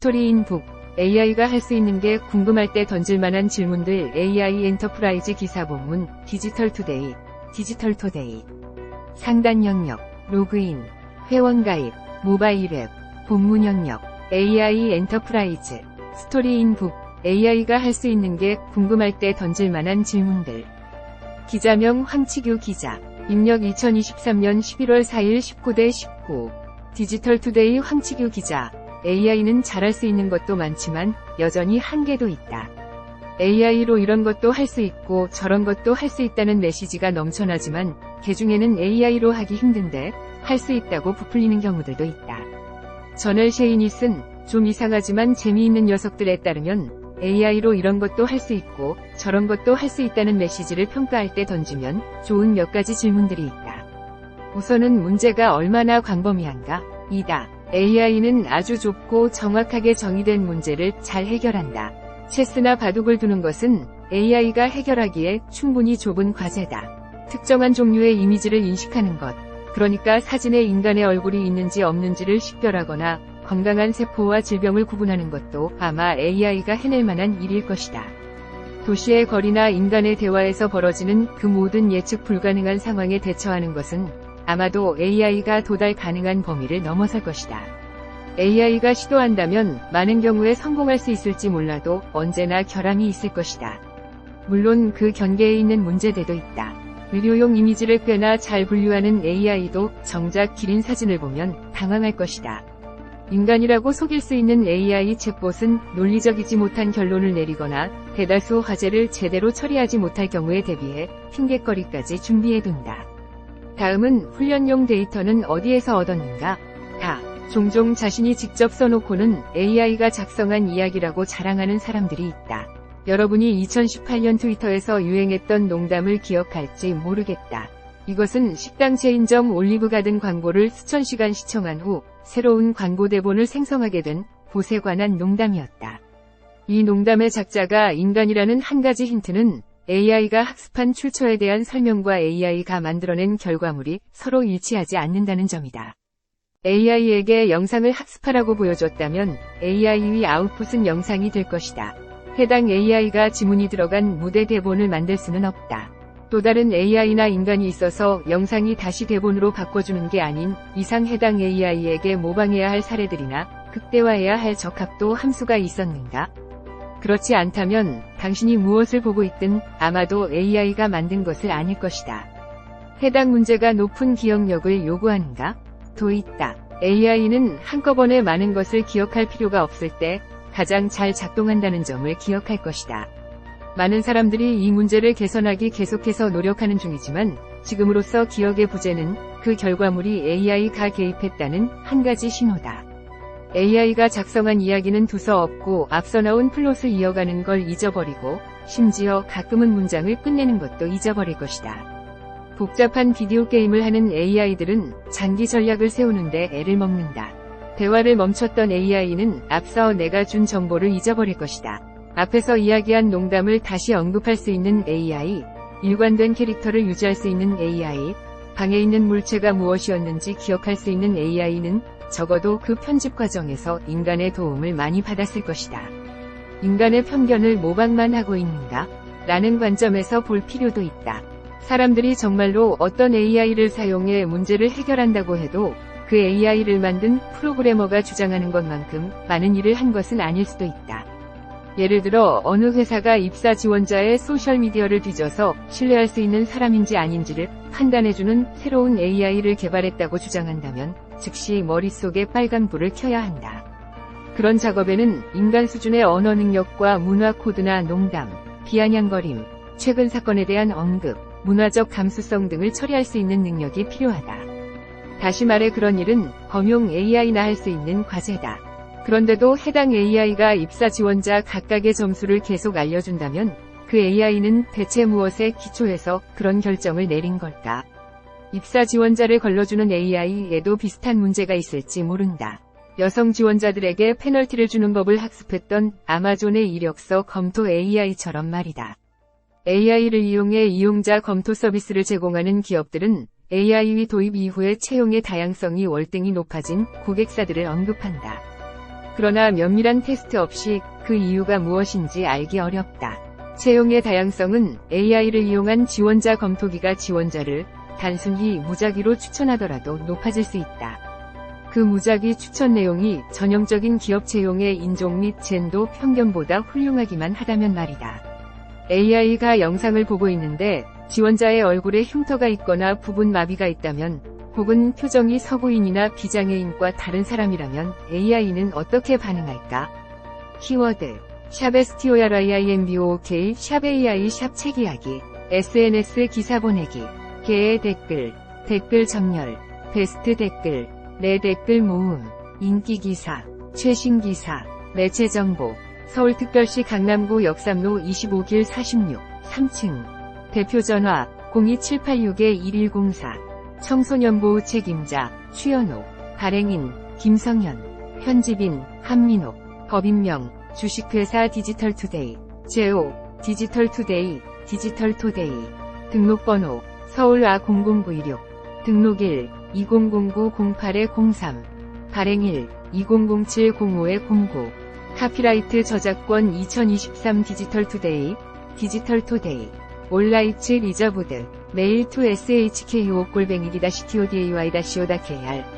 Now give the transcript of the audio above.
스토리인 북 AI가 할 수 있는 게 궁금할 때 던질 만한 질문들 AI 엔터프라이즈 기사 본문 디지털 투데이 디지털 투데이 상단 영역 로그인 회원 가입 모바일 앱 본문 영역 AI 엔터프라이즈 스토리인 북 AI가 할 수 있는 게 궁금할 때 던질 만한 질문들. 기자명 황치규 기자. 입력 2023년 11월 4일 19대 19 디지털 투데이 황치규 기자 AI는 잘할 수 있는 것도 많지만 여전히 한계도 있다. AI로 이런 것도 할 수 있고 저런 것도 할 수 있다는 메시지가 넘쳐나지만 개중에는 AI로 하기 힘든데 할 수 있다고 부풀리는 경우들도 있다. 저널 셰인이 쓴 좀 이상하지만 재미있는 녀석들에 따르면 AI로 이런 것도 할 수 있고 저런 것도 할 수 있다는 메시지를 평가할 때 던지면 좋은 몇 가지 질문들이 있다. 우선은 문제가 얼마나 광범위한가? 이다. AI는 아주 좁고 정확하게 정의된 문제를 잘 해결한다. 체스나 바둑을 두는 것은 AI가 해결하기에 충분히 좁은 과제다. 특정한 종류의 이미지를 인식하는 것, 그러니까 사진에 인간의 얼굴이 있는지 없는지를 식별하거나 건강한 세포와 질병을 구분하는 것도 아마 AI가 해낼 만한 일일 것이다. 도시의 거리나 인간의 대화에서 벌어지는 그 모든 예측 불가능한 상황에 대처하는 것은 아마도 AI가 도달 가능한 범위를 넘어설 것이다. AI가 시도한다면 많은 경우에 성공할 수 있을지 몰라도 언제나 결함이 있을 것이다. 물론 그 경계에 있는 문제들도 있다. 의료용 이미지를 꽤나 잘 분류하는 AI도 정작 기린 사진을 보면 당황할 것이다. 인간이라고 속일 수 있는 AI 챗봇은 논리적이지 못한 결론을 내리거나 대다수 화제를 제대로 처리하지 못할 경우에 대비해 핑계거리까지 준비해둔다. 다음은 훈련용 데이터는 어디에서 얻었는가? 다. 종종 자신이 직접 써놓고는 AI가 작성한 이야기라고 자랑하는 사람들이 있다. 여러분이 2018년 트위터에서 유행했던 농담을 기억할지 모르겠다. 이것은 식당 체인점 올리브 가든 광고를 수천 시간 시청한 후 새로운 광고 대본을 생성하게 된 봇에 관한 농담이었다. 이 농담의 작자가 인간이라는 한 가지 힌트는 AI가 학습한 출처에 대한 설명과 AI가 만들어낸 결과물이 서로 일치하지 않는다는 점이다. AI에게 영상을 학습하라고 보여줬다면 AI의 아웃풋은 영상이 될 것이다. 해당 AI가 지문이 들어간 무대 대본을 만들 수는 없다. 또 다른 AI나 인간이 있어서 영상이 다시 대본으로 바꿔주는 게 아닌 이상 해당 AI에게 모방해야 할 사례들이나 극대화해야 할 적합도 함수가 있었는가? 그렇지 않다면 당신이 무엇을 보고 있든 아마도 AI가 만든 것을 아닐 것이다. 해당 문제가 높은 기억력을 요구하는가? 도 있다. AI는 한꺼번에 많은 것을 기억할 필요가 없을 때 가장 잘 작동한다는 점을 기억할 것이다. 많은 사람들이 이 문제를 개선하기 계속해서 노력하는 중이지만 지금으로서 기억의 부재는 그 결과물이 AI가 개입했다는 한 가지 신호다. AI가 작성한 이야기는 두서없고 앞서 나온 플롯을 이어가는 걸 잊어버리고 심지어 가끔은 문장을 끝내는 것도 잊어버릴 것이다. 복잡한 비디오 게임을 하는 AI들은 장기 전략을 세우는데 애를 먹는다. 대화를 멈췄던 AI는 앞서 내가 준 정보를 잊어버릴 것이다. 앞에서 이야기한 농담을 다시 언급할 수 있는 AI, 일관된 캐릭터를 유지할 수 있는 AI, 방에 있는 물체가 무엇이었는지 기억할 수 있는 AI는 적어도 그 편집 과정에서 인간의 도움을 많이 받았을 것이다. 인간의 편견을 모방만 하고 있는가? 라는 관점에서 볼 필요도 있다. 사람들이 정말로 어떤 AI를 사용해 문제를 해결한다고 해도 그 AI를 만든 프로그래머가 주장하는 것만큼 많은 일을 한 것은 아닐 수도 있다. 예를 들어 어느 회사가 입사 지원자의 소셜미디어를 뒤져서 신뢰할 수 있는 사람인지 아닌지를 판단해주는 새로운 AI를 개발했다고 주장한다면 즉시 머릿속에 빨간불을 켜야 한다. 그런 작업에는 인간 수준의 언어 능력과 문화 코드나 농담, 비아냥거림, 최근 사건에 대한 언급, 문화적 감수성 등을 처리할 수 있는 능력이 필요하다. 다시 말해 그런 일은 검용 AI나 할 수 있는 과제다. 그런데도 해당 AI가 입사 지원자 각각의 점수를 계속 알려준다면 그 AI는 대체 무엇에 기초해서 그런 결정을 내린 걸까? 입사 지원자를 걸러주는 AI에도 비슷한 문제가 있을지 모른다. 여성 지원자들에게 페널티를 주는 법을 학습했던 아마존의 이력서 검토 AI처럼 말이다. AI를 이용해 이용자 검토 서비스를 제공하는 기업들은 AI 도입 이후에 채용의 다양성이 월등히 높아진 고객사들을 언급한다. 그러나 면밀한 테스트 없이 그 이유가 무엇인지 알기 어렵다. 채용의 다양성은 AI를 이용한 지원자 검토기가 지원자를 단순히 무작위로 추천하더라도 높아질 수 있다. 그 무작위 추천 내용이 전형적인 기업 채용의 인종 및 젠도 편견보다 훌륭하기만 하다면 말이다. AI가 영상을 보고 있는데 지원자의 얼굴에 흉터가 있거나 부분 마비가 있다면 혹은 표정이 서구인이나 비장애인과 다른 사람이라면 AI는 어떻게 반응할까? 키워드 샵에스티오야라이아이엠비오K 샵 AI 샵 책이야기 SNS 기사 보내기 개의 댓글 댓글 정렬 베스트 댓글 내 댓글 모음 인기 기사 최신 기사 매체 정보 서울특별시 강남구 역삼로 25길 46 3층. 대표 전화 02786-1104 청소년보호 책임자 추현옥 발행인 김성현 편집인 한민옥 법인명 주식회사 디지털투데이. 제오 디지털투데이 디지털투데이. 등록번호 서울 A00916 등록일 2009-08-03 발행일 2007-05-09 카피라이트 저작권 2023 디지털 투데이 디지털 투데이 온라이츠 리저브드 메일 투 shko 골뱅이-today-co.kr